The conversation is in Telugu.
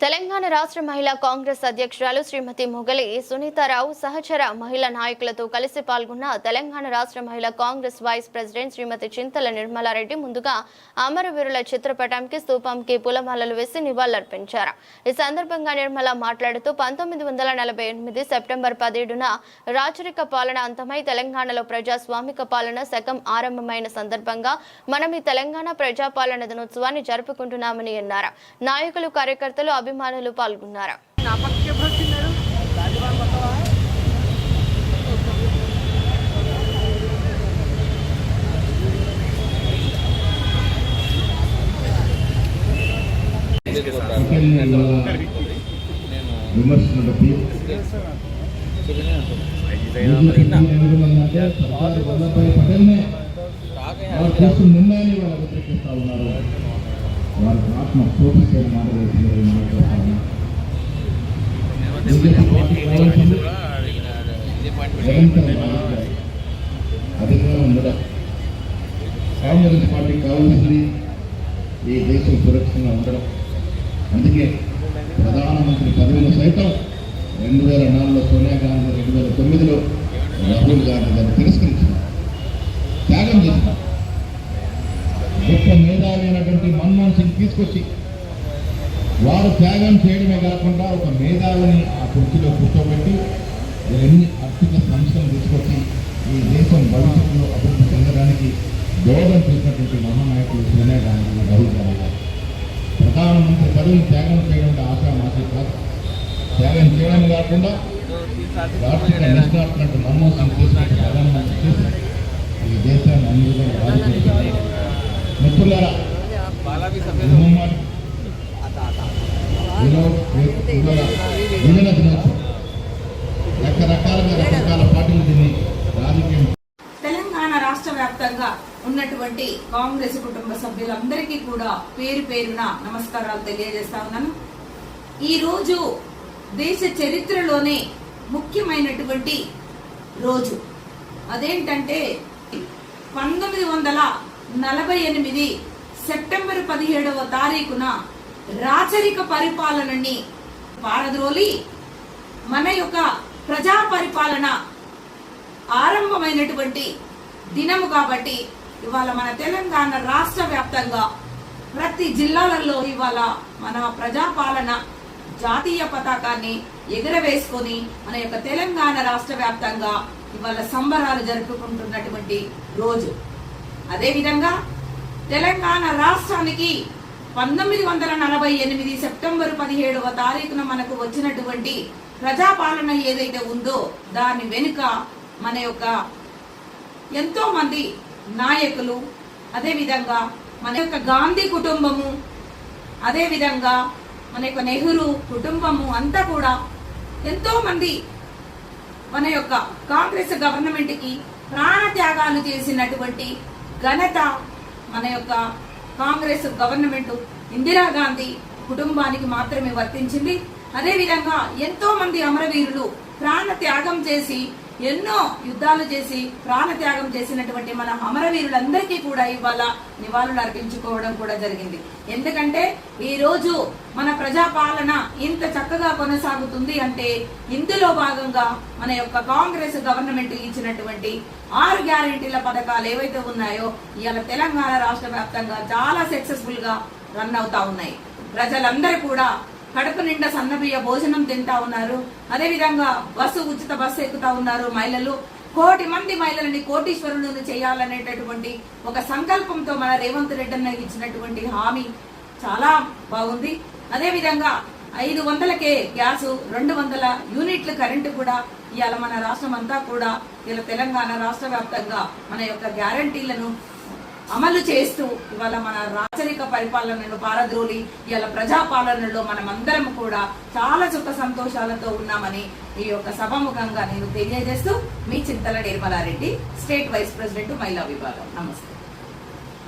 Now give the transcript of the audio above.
తెలంగాణ రాష్ట్ర మహిళా కాంగ్రెస్ అధ్యక్షురాలు శ్రీమతి మొగలి సునీతారావు సహచర మహిళా నాయకులతో కలిసి పాల్గొన్న తెలంగాణ రాష్ట్ర మహిళా కాంగ్రెస్ వైస్ ప్రెసిడెంట్ శ్రీమతి చింతల నిర్మలారెడ్డి ముందుగా అమరవీరుల చిత్రపటానికి స్తూపంకి పూలమాలలు వేసి నివాళులర్పించారు. ఈ సందర్భంగా నిర్మల మాట్లాడుతూ పంతొమ్మిది వందల నలభై ఎనిమిది సెప్టెంబర్ పదిహేడున రాచరిక పాలన అంతమై తెలంగాణలో ప్రజాస్వామిక పాలన శకం ఆరంభమైన సందర్భంగా మనం ఈ తెలంగాణ ప్రజాపాలన దినోత్సవాన్ని జరుపుకుంటున్నామని అన్నారు. నాయకులు కార్యకర్తలు అభిమానులు పాల్గొన్నారు నా పక్కకి ఎప్పుడు వచ్చిన్నారు విమర్శలు బట్టి సర్దార్ వల్లభాయ్ పటేల్నే వారు చేస్తున్న నిర్ణయాన్ని వాళ్ళు వ్యతిరేకిస్తా ఉన్నారు వారికి ఆత్మ శోభిస్తే మాట వేసింది బీజేపీ పార్టీ కావాల్సింది నిరంతరం రాజకీయాలు. అధికారం ఉండడం కాంగ్రెస్ పార్టీ కావాల్సింది ఈ దేశం సురక్షితంగా ఉండడం. అందుకే ప్రధానమంత్రి పదవిని సైతం రెండు వేల నాలుగులో సోనియా గాంధీ రెండు వేల తొమ్మిదిలో రాహుల్ గాంధీ గారు తిరస్కరించారు త్యాగం చేశారు గొప్ప మేధావి అయినటువంటి మన్మోహన్ సింగ్ తీసుకొచ్చి వారు త్యాగం చేయడమే కాకుండా ఒక మేధావిని ఆ కుర్చీలో కూర్చోబెట్టి ఎన్ని ఆర్థిక సంస్థలు తీసుకొచ్చి ఈ దేశం భవిష్యత్తులో అభివృద్ధి చెందడానికి దోహదం చేసినటువంటి మహానాయకులు సోనియా గాంధీ రాహుల్ గాంధీ గారు. ప్రధానమంత్రి పదవిని త్యాగం చేయడం ఆశ ఆశామాషి కాదు. త్యాగం చేయడం కాకుండా రాష్ట్ర నిష్ణాతున్నట్టు మన్మోహన్ సింగ్ తీసుకొచ్చి ప్రధానమంత్రి చేసి ఈ దేశాన్ని అన్ని విధంగా తెలంగాణ రాష్ట్ర వ్యాప్తంగా ఉన్నటువంటి కాంగ్రెస్ కుటుంబ సభ్యులందరికీ కూడా పేరు పేరున నమస్కారాలు తెలియజేస్తా ఉన్నాను. ఈ రోజు దేశ చరిత్రలోనే ముఖ్యమైనటువంటి రోజు. అదేంటంటే పంతొమ్మిది వందల నలభై ఎనిమిది సెప్టెంబర్ పదిహేడవ తారీఖున రాచరిక పరిపాలనని పారద్రోలి మన యొక్క ప్రజా పరిపాలన ఆరంభమైనటువంటి దినము కాబట్టి ఇవాళ మన తెలంగాణ రాష్ట్ర వ్యాప్తంగా ప్రతి జిల్లాలలో ఇవాళ మన ప్రజాపాలన జాతీయ పతాకాన్ని ఎగురవేసుకొని మన యొక్క తెలంగాణ రాష్ట్ర వ్యాప్తంగా ఇవాళ సంబరాలు జరుపుకుంటున్నటువంటి రోజు. అదే విధంగా తెలంగాణ రాష్ట్రానికి పంతొమ్మిది వందల నలభై ఎనిమిది సెప్టెంబర్ పదిహేడవ తారీఖున మనకు వచ్చినటువంటి ప్రజాపాలన ఏదైతే ఉందో దాని వెనుక మన యొక్క ఎంతో మంది నాయకులు అదేవిధంగా మన యొక్క గాంధీ కుటుంబము అదేవిధంగా మన యొక్క నెహ్రూ కుటుంబము అంతా కూడా ఎంతో మంది మన యొక్క కాంగ్రెస్ గవర్నమెంట్కి ప్రాణ త్యాగాలు చేసినటువంటి ఘనత మన యొక్క కాంగ్రెస్ గవర్నమెంట్ ఇందిరాగాంధీ కుటుంబానికి మాత్రమే వర్తించింది. అదేవిధంగా ఎంతో మంది అమరవీరులు ప్రాణ త్యాగం చేసి ఎన్నో యుద్ధాలు చేసి ప్రాణత్యాగం చేసినటువంటి మన అమరవీరులందరికీ కూడా ఇవాళ నివాళులు అర్పించుకోవడం కూడా జరిగింది. ఎందుకంటే ఈ రోజు మన ప్రజాపాలన ఇంత చక్కగా కొనసాగుతుంది అంటే ఇందులో భాగంగా మన యొక్క కాంగ్రెస్ గవర్నమెంట్ ఇచ్చినటువంటి ఆరు గ్యారెంటీల పథకాలు ఏవైతే ఉన్నాయో ఇవాళ తెలంగాణ రాష్ట్ర వ్యాప్తంగా చాలా సక్సెస్ఫుల్గా రన్ అవుతా ఉన్నాయి. ప్రజలందరూ కూడా కడుపు నిండా సన్నబియ్య భోజనం తింటా ఉన్నారు. అదే విధంగా బస్సు ఉచిత బస్సు ఎక్కుతా ఉన్నారు మహిళలు. కోటి మంది మహిళలని కోటీశ్వరులను చేయాలనేటటువంటి ఒక సంకల్పంతో మన రేవంత్ రెడ్డి అన్న ఇచ్చినటువంటి హామీ చాలా బాగుంది. అదేవిధంగా ఐదు వందలకే గ్యాస్ రెండు వందల యూనిట్లు కరెంటు కూడా ఇవాళ మన రాష్ట్రం అంతా కూడా. ఇలా తెలంగాణ రాష్ట్ర వ్యాప్తంగా మన యొక్క గ్యారంటీలను అమలు చేస్తూ ఇవాళ మన రాచరిక పరిపాలనను పారద్రోలి ఇవాళ ప్రజాపాలనలో మనమందరం కూడా చాలా సుఖ సంతోషాలతో ఉన్నామని ఈ యొక్క సభాముఖంగా నేను తెలియజేస్తూ మీ Chintala Nirmala Reddy state vice president మహిళా విభాగం. నమస్తే.